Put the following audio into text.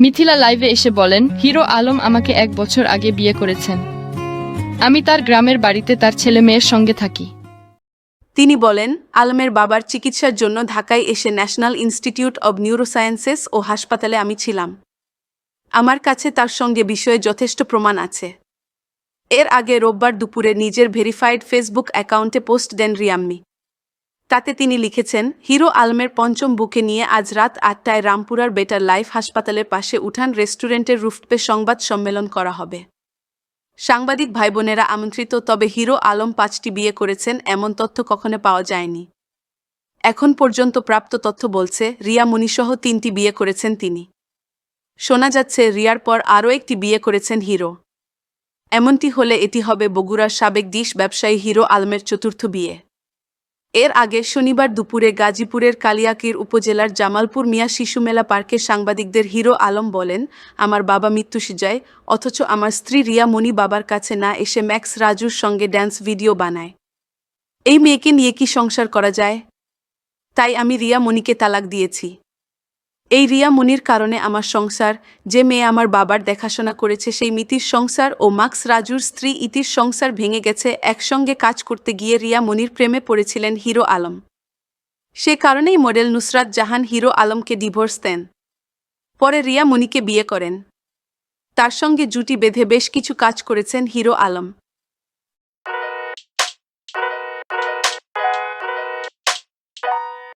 মিথিলা লাইভে এসে বলেন, হিরো আলম আমাকে এক বছর আগে বিয়ে করেছেন। আমি তার গ্রামের বাড়িতে তার ছেলে মেয়ের সঙ্গে থাকি। তিনি বলেন, আলমের বাবার চিকিৎসার জন্য ঢাকায় এসে ন্যাশনাল ইনস্টিটিউট অব নিউরোসায়েন্সেস ও হাসপাতালে আমি ছিলাম। আমার কাছে তার সঙ্গে বিষয়ে যথেষ্ট প্রমাণ আছে। এর আগে রোববার দুপুরে নিজের ভেরিফাইড ফেসবুক অ্যাকাউন্টে পোস্ট দেন রিয়াম্মি। তাতে তিনি লিখেছেন, হিরো আলমের পঞ্চম বুকে নিয়ে আজ রাত আটটায় রামপুরার বেটার লাইফ হাসপাতালের পাশে উঠান রেস্টুরেন্টের রুফটপে সংবাদ সম্মেলন করা হবে। সাংবাদিক ভাই বোনেরা আমন্ত্রিত, তবে হিরো আলম পাঁচটি বিয়ে করেছেন, এমন তথ্য কখনো পাওয়া যায়নি। এখন পর্যন্ত প্রাপ্ত তথ্য বলছে, রিয়া মণিসহ তিনটি বিয়ে করেছেন তিনি। শোনা যাচ্ছে, রিয়ার পর আরও একটি বিয়ে করেছেন হিরো। এমনটি হলে এটি হবে বগুড়ার সাবেক ডিশ ব্যবসায়ী হিরো আলমের চতুর্থ বিয়ে। এর আগে শনিবার দুপুরে গাজীপুরের কালিয়াকির উপজেলার জামালপুর মিয়া শিশু মেলা পার্কে সাংবাদিকদের হিরো আলম বলেন, আমার বাবা মৃত্যুশিজায় অথচ আমার স্ত্রী রিয়া মণি বাবার কাছে না এসে ম্যাক্স রাজুর সঙ্গে ড্যান্স ভিডিও বানায়। এই মেয়েকে নিয়ে কি সংসার করা যায়? তাই আমি রিয়া মণিকে তালাক দিয়েছি। এই রিয়া মনির কারণে আমার সংসার, যে মেয়ে আমার বাবার দেখাশোনা করেছে, সেই মিতির সংসার ও মাক্স রাজুর স্ত্রী ইতির সংসার ভেঙে গেছে, একসঙ্গে কাজ করতে গিয়ে রিয়া মনির প্রেমে পড়েছিলেন হিরো আলম। সে কারণেই মডেল নুসরাত জাহান হিরো আলমকে ডিভোর্স দেন। পরে রিয়া মনিকে বিয়ে করেন। তার সঙ্গে জুটি বেঁধে বেশ কিছু কাজ করেছেন হিরো আলম।